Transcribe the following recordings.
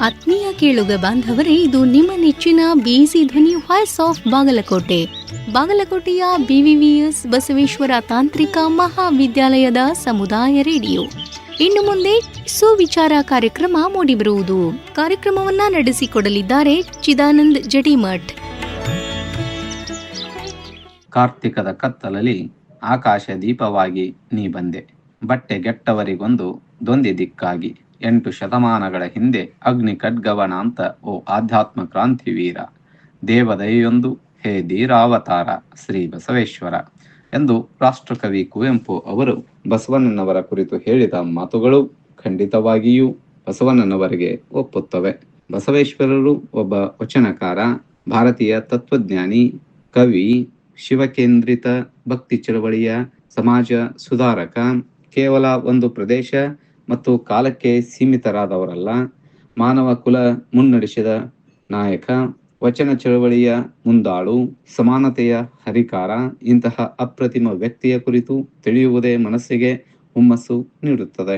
ಆತ್ಮೀಯ ಕೇಳುಗ ಬಾಂಧವರೇ, ಇದು ನಿಮ್ಮ ನೆಚ್ಚಿನ ಬಿಸಿ ಧ್ವನಿ ವಾಯ್ಸ್ ಆಫ್ ಬಾಗಲಕೋಟೆ. ಬಾಗಲಕೋಟೆಯ ಬಿವಿವಿಎಸ್ ಬಸವೇಶ್ವರ ತಾಂತ್ರಿಕ ಮಹಾವಿದ್ಯಾಲಯದ ಸಮುದಾಯ ರೇಡಿಯೋ. ಇನ್ನು ಮುಂದೆ ಸುವಿಚಾರ ಕಾರ್ಯಕ್ರಮ ಮೂಡಿಬರುವುದು. ಕಾರ್ಯಕ್ರಮವನ್ನ ನಡೆಸಿಕೊಡಲಿದ್ದಾರೆ ಚಿದಾನಂದ್ ಜಡಿಮಠ್. ಕಾರ್ತಿಕದ ಕತ್ತಲಲ್ಲಿ ಆಕಾಶ ದೀಪವಾಗಿ ನೀ ಬಂದೆ. ಬಟ್ಟೆ ಗೆಟ್ಟವರಿಗೊಂದು ದೊಂದಿ ದಿಕ್ಕಾಗಿ. ಎಂಟು ಶತಮಾನಗಳ ಹಿಂದೆ ಅಗ್ನಿ ಖಡ್ಗವನ ಅಂತ ಓ ಆಧ್ಯಾತ್ಮ ಕ್ರಾಂತಿ ವೀರ. ದೇವದಯೊಂದು ಹೇ ಧೀರಾವತಾರ ಶ್ರೀ ಬಸವೇಶ್ವರ ಎಂದು ರಾಷ್ಟ್ರಕವಿ ಕುವೆಂಪು ಅವರು ಬಸವಣ್ಣನವರ ಕುರಿತು ಹೇಳಿದ ಮಾತುಗಳು ಖಂಡಿತವಾಗಿಯೂ ಬಸವಣ್ಣನವರಿಗೆ ಒಪ್ಪುತ್ತವೆ. ಬಸವೇಶ್ವರರು ಒಬ್ಬ ವಚನಕಾರ, ಭಾರತೀಯ ತತ್ವಜ್ಞಾನಿ, ಕವಿ, ಶಿವಕೇಂದ್ರಿತ ಭಕ್ತಿ ಚಳವಳಿಯ ಸಮಾಜ ಸುಧಾರಕ, ಕೇವಲ ಒಂದು ಪ್ರದೇಶ ಮತ್ತು ಕಾಲಕ್ಕೆ ಸೀಮಿತರಾದವರಲ್ಲ. ಮಾನವ ಕುಲ ಮುನ್ನಡೆಸಿದ ನಾಯಕ, ವಚನ ಚಳವಳಿಯ ಮುಂದಾಳು, ಸಮಾನತೆಯ ಹರಿಕಾರ, ಇಂತಹ ಅಪ್ರತಿಮ ವ್ಯಕ್ತಿಯ ಕುರಿತು ತಿಳಿಯುವುದೇ ಮನಸ್ಸಿಗೆ ಹುಮ್ಮಸ್ಸು ನೀಡುತ್ತದೆ.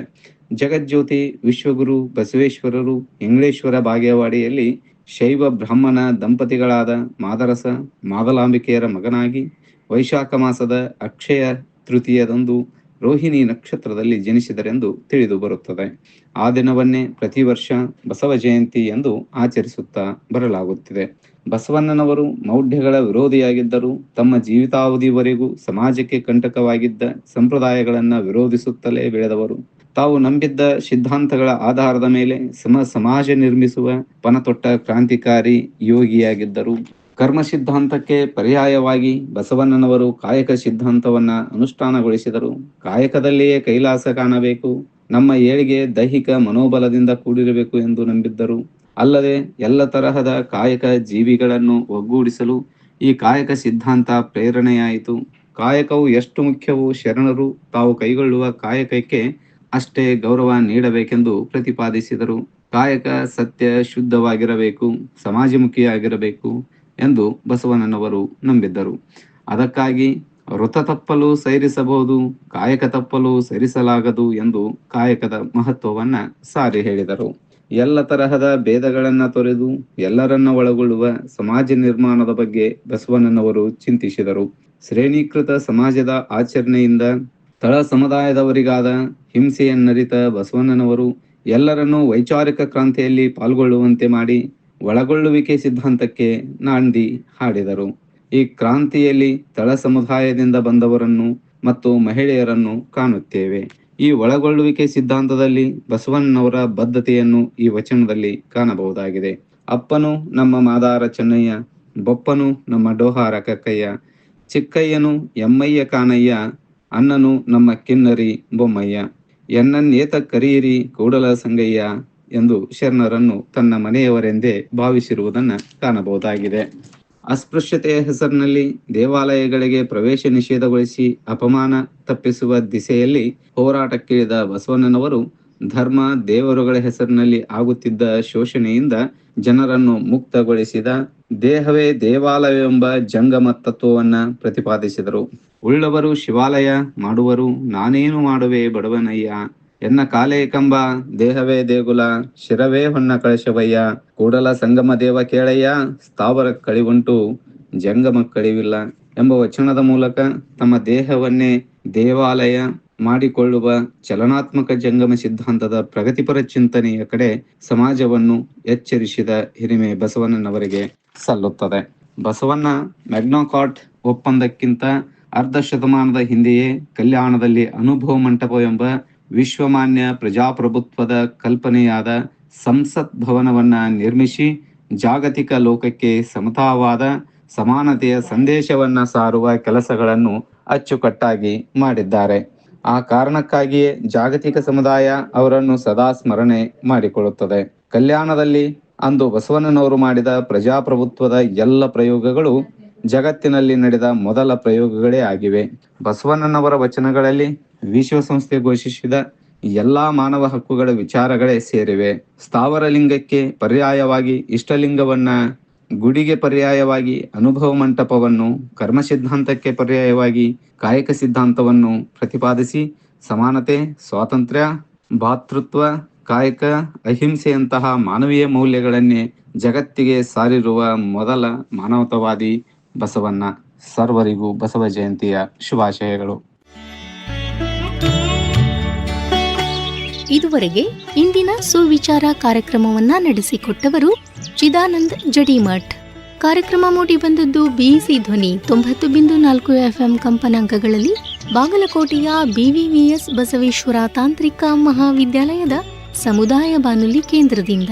ಜಗಜ್ಯೋತಿ ವಿಶ್ವಗುರು ಬಸವೇಶ್ವರರು ಇಂಗ್ಲೇಶ್ವರ ಬಾಗೇವಾಡಿಯಲ್ಲಿ ಶೈವ ಬ್ರಾಹ್ಮಣ ದಂಪತಿಗಳಾದ ಮಾದರಸ ಮಾದಲಾಂಬಿಕೆಯರ ಮಗನಾಗಿ ವೈಶಾಖ ಮಾಸದ ಅಕ್ಷಯ ತೃತೀಯದಂದು ರೋಹಿಣಿ ನಕ್ಷತ್ರದಲ್ಲಿ ಜನಿಸಿದರೆಂದು ತಿಳಿದು ಬರುತ್ತದೆ. ಆ ದಿನವನ್ನೇ ಪ್ರತಿ ವರ್ಷ ಬಸವ ಜಯಂತಿ ಎಂದು ಆಚರಿಸುತ್ತಾ ಬರಲಾಗುತ್ತಿದೆ. ಬಸವಣ್ಣನವರು ಮೌಢ್ಯಗಳ ವಿರೋಧಿಯಾಗಿದ್ದರು ತಮ್ಮ ಜೀವಿತಾವಧಿವರೆಗೂ ಸಮಾಜಕ್ಕೆ ಕಂಟಕವಾಗಿದ್ದ ಸಂಪ್ರದಾಯಗಳನ್ನು ವಿರೋಧಿಸುತ್ತಲೇ ಬೆಳೆದವರು. ತಾವು ನಂಬಿದ್ದ ಸಿದ್ಧಾಂತಗಳ ಆಧಾರದ ಮೇಲೆ ಸಮ ಸಮಾಜ ನಿರ್ಮಿಸುವ ಪನತೊಟ್ಟ ಕ್ರಾಂತಿಕಾರಿ ಯೋಗಿಯಾಗಿದ್ದರು. ಕರ್ಮ ಸಿದ್ಧಾಂತಕ್ಕೆ ಪರ್ಯಾಯವಾಗಿ ಬಸವಣ್ಣನವರು ಕಾಯಕ ಸಿದ್ಧಾಂತವನ್ನ ಅನುಷ್ಠಾನಗೊಳಿಸಿದರು. ಕಾಯಕದಲ್ಲಿಯೇ ಕೈಲಾಸ ಕಾಣಬೇಕು. ನಮ್ಮ ಏಳಿಗೆ ದೈಹಿಕ ಮನೋಬಲದಿಂದ ಕೂಡಿರಬೇಕು ಎಂದು ನಂಬಿದ್ದರು. ಅಲ್ಲದೆ ಎಲ್ಲ ತರಹದ ಕಾಯಕ ಜೀವಿಗಳನ್ನು ಒಗ್ಗೂಡಿಸಲು ಈ ಕಾಯಕ ಸಿದ್ಧಾಂತ ಪ್ರೇರಣೆಯಾಯಿತು. ಕಾಯಕವು ಎಷ್ಟು ಮುಖ್ಯವೋ ಶರಣರು ತಾವು ಕೈಗೊಳ್ಳುವ ಕಾಯಕಕ್ಕೆ ಅಷ್ಟೇ ಗೌರವ ನೀಡಬೇಕೆಂದು ಪ್ರತಿಪಾದಿಸಿದರು. ಕಾಯಕ ಸತ್ಯ ಶುದ್ಧವಾಗಿರಬೇಕು, ಸಮಾಜಮುಖಿಯಾಗಿರಬೇಕು ಎಂದು ಬಸವಣ್ಣನವರು ನಂಬಿದ್ದರು. ಅದಕ್ಕಾಗಿ ವೃತ ತಪ್ಪಲು ಸೇರಿಸಬಹುದು, ಕಾಯಕ ತಪ್ಪಲು ಸೇರಿಸಲಾಗದು ಎಂದು ಕಾಯಕದ ಮಹತ್ವವನ್ನ ಸಾರಿ ಹೇಳಿದರು. ಎಲ್ಲ ತರಹದ ಭೇದಗಳನ್ನ ತೊರೆದು ಎಲ್ಲರನ್ನ ಒಳಗೊಳ್ಳುವ ಸಮಾಜ ನಿರ್ಮಾಣದ ಬಗ್ಗೆ ಬಸವಣ್ಣನವರು ಚಿಂತಿಸಿದರು. ಶ್ರೇಣೀಕೃತ ಸಮಾಜದ ಆಚರಣೆಯಿಂದ ತಳ ಸಮುದಾಯದವರಿಗಾದ ಹಿಂಸೆಯನ್ನರಿತ ಬಸವಣ್ಣನವರು ಎಲ್ಲರನ್ನೂ ವೈಚಾರಿಕ ಕ್ರಾಂತಿಯಲ್ಲಿ ಪಾಲ್ಗೊಳ್ಳುವಂತೆ ಮಾಡಿ ಒಳಗೊಳ್ಳುವಿಕೆ ಸಿದ್ಧಾಂತಕ್ಕೆ ನಾಂದಿ ಹಾಡಿದರು. ಈ ಕ್ರಾಂತಿಯಲ್ಲಿ ತಳ ಸಮುದಾಯದಿಂದ ಬಂದವರನ್ನು ಮತ್ತು ಮಹಿಳೆಯರನ್ನು ಕಾಣುತ್ತೇವೆ. ಈ ಒಳಗೊಳ್ಳುವಿಕೆ ಸಿದ್ಧಾಂತದಲ್ಲಿ ಬಸವಣ್ಣನವರ ಬದ್ಧತೆಯನ್ನು ಈ ವಚನದಲ್ಲಿ ಕಾಣಬಹುದಾಗಿದೆ. ಅಪ್ಪನು ನಮ್ಮ ಮಾದಾರ ಚೆನ್ನಯ್ಯ, ಬೊಪ್ಪನು ನಮ್ಮ ಡೋಹಾರ ಕಕ್ಕಯ್ಯ, ಚಿಕ್ಕಯ್ಯನು ಎಮ್ಮಯ್ಯ ಕಾನಯ್ಯ, ಅಣ್ಣನು ನಮ್ಮ ಕಿನ್ನರಿ ಬೊಮ್ಮಯ್ಯ. ಎನ್ನನ್ನೇತ ಕರಿಯಿರಿ ಕೂಡಲ ಸಂಗಯ್ಯ ಎಂದು ಶರಣರನ್ನು ತನ್ನ ಮನೆಯವರೆಂದೇ ಭಾವಿಸಿರುವುದನ್ನ ಕಾಣಬಹುದಾಗಿದೆ. ಅಸ್ಪೃಶ್ಯತೆಯ ಹೆಸರಿನಲ್ಲಿ ದೇವಾಲಯಗಳಿಗೆ ಪ್ರವೇಶ ನಿಷೇಧಗೊಳಿಸಿ ಅಪಮಾನ ತಪ್ಪಿಸುವ ದಿಸೆಯಲ್ಲಿ ಹೋರಾಟಕ್ಕಿಳಿದ ಬಸವಣ್ಣನವರು ಧರ್ಮ, ದೇವರುಗಳ ಹೆಸರಿನಲ್ಲಿ ಆಗುತ್ತಿದ್ದ ಶೋಷಣೆಯಿಂದ ಜನರನ್ನು ಮುಕ್ತಗೊಳಿಸಿದ ದೇಹವೇ ದೇವಾಲಯವೆಂಬ ಜಂಗಮ ತತ್ವವನ್ನ ಪ್ರತಿಪಾದಿಸಿದರು. ಉಳ್ಳವರು ಶಿವಾಲಯ, ಮಾಡುವರು ನಾನೇನು ಮಾಡುವೆ ಬಡವನಯ್ಯ? ಎನ್ನ ಕಾಲೇ ಕಂಬ, ದೇಹವೇ ದೇಗುಲ, ಶಿರವೇ ಹೊನ್ನ ಕಳಶವಯ್ಯ, ಕೂಡಲ ಸಂಗಮ ದೇವ ಕೇಳಯ್ಯ, ಸ್ಥಾವರ ಕಳಿವುಂಟು, ಜಂಗಮ ಕಳಿವಿಲ್ಲ ಎಂಬ ವಚನದ ಮೂಲಕ ತಮ್ಮ ದೇಹವನ್ನೇ ದೇವಾಲಯ ಮಾಡಿಕೊಳ್ಳುವ ಚಲನಾತ್ಮಕ ಜಂಗಮ ಸಿದ್ಧಾಂತದ ಪ್ರಗತಿಪರ ಚಿಂತನೆಯ ಕಡೆ ಸಮಾಜವನ್ನು ಎಚ್ಚರಿಸಿದ ಹಿರಿಮೆ ಬಸವಣ್ಣನವರಿಗೆ ಸಲ್ಲುತ್ತದೆ. ಬಸವಣ್ಣ ಮೆಗ್ನೋಕಾಟ್ ಒಪ್ಪಂದಕ್ಕಿಂತ ಅರ್ಧ ಶತಮಾನದ ಹಿಂದೆಯೇ ಕಲ್ಯಾಣದಲ್ಲಿ ಅನುಭವ ಮಂಟಪ ಎಂಬ ವಿಶ್ವಮಾನ್ಯ ಪ್ರಜಾಪ್ರಭುತ್ವದ ಕಲ್ಪನೆಯಾದ ಸಂಸತ್ ಭವನವನ್ನು ನಿರ್ಮಿಸಿ ಜಾಗತಿಕ ಲೋಕಕ್ಕೆ ಸಮತಾವಾದ ಸಮಾನತೆಯ ಸಂದೇಶವನ್ನ ಸಾರುವ ಕೆಲಸಗಳನ್ನು ಅಚ್ಚುಕಟ್ಟಾಗಿ ಮಾಡಿದ್ದಾರೆ. ಆ ಕಾರಣಕ್ಕಾಗಿಯೇ ಜಾಗತಿಕ ಸಮುದಾಯ ಅವರನ್ನು ಸದಾ ಸ್ಮರಣೆ ಮಾಡಿಕೊಳ್ಳುತ್ತದೆ. ಕಲ್ಯಾಣದಲ್ಲಿ ಅಂದು ಬಸವಣ್ಣನವರು ಮಾಡಿದ ಪ್ರಜಾಪ್ರಭುತ್ವದ ಎಲ್ಲ ಪ್ರಯೋಗಗಳು ಜಗತ್ತಿನಲ್ಲಿ ನಡೆದ ಮೊದಲ ಪ್ರಯೋಗಗಳೇ ಆಗಿವೆ. ಬಸವಣ್ಣನವರ ವಚನಗಳಲ್ಲಿ ವಿಶ್ವಸಂಸ್ಥೆ ಘೋಷಿಸಿದ ಎಲ್ಲಾ ಮಾನವ ಹಕ್ಕುಗಳ ವಿಚಾರಗಳೇ ಸೇರಿವೆ. ಸ್ಥಾವರ ಲಿಂಗಕ್ಕೆ ಪರ್ಯಾಯವಾಗಿ ಇಷ್ಟಲಿಂಗವನ್ನ, ಗುಡಿಗೆ ಪರ್ಯಾಯವಾಗಿ ಅನುಭವ ಮಂಟಪವನ್ನು, ಕರ್ಮ ಸಿದ್ಧಾಂತಕ್ಕೆ ಪರ್ಯಾಯವಾಗಿ ಕಾಯಕ ಸಿದ್ಧಾಂತವನ್ನು ಪ್ರತಿಪಾದಿಸಿ ಸಮಾನತೆ, ಸ್ವಾತಂತ್ರ್ಯ, ಭಾತೃತ್ವ, ಕಾಯಕ, ಅಹಿಂಸೆಯಂತಹ ಮಾನವೀಯ ಮೌಲ್ಯಗಳನ್ನೇ ಜಗತ್ತಿಗೆ ಸಾರಿರುವ ಮೊದಲ ಮಾನವತಾವಾದಿ ಬಸವಣ್ಣ. ಸರ್ವರಿಗೂ ಬಸವ ಜಯಂತಿಯ ಶುಭಾಶಯಗಳು. ಇದುವರೆಗೆ ಇಂದಿನ ಸುವಿಚಾರ ಕಾರ್ಯಕ್ರಮವನ್ನ ನಡೆಸಿಕೊಟ್ಟವರು ಚಿದಾನಂದ್ ಜಡಿಮಠ್. ಕಾರ್ಯಕ್ರಮ ಮೂಡಿ ಬಂದದ್ದು ಬಿಸಿ ಧ್ವನಿ ತೊಂಬತ್ತು ಬಿಂದು ನಾಲ್ಕು ಎಫ್ಎಂ ಕಂಪನಾಂಕಗಳಲ್ಲಿ ಬಾಗಲಕೋಟೆಯ ಬಿವಿವಿಎಸ್ ಬಸವೇಶ್ವರ ತಾಂತ್ರಿಕ ಮಹಾವಿದ್ಯಾಲಯದ ಸಮುದಾಯ ಬಾನುಲಿ ಕೇಂದ್ರದಿಂದ.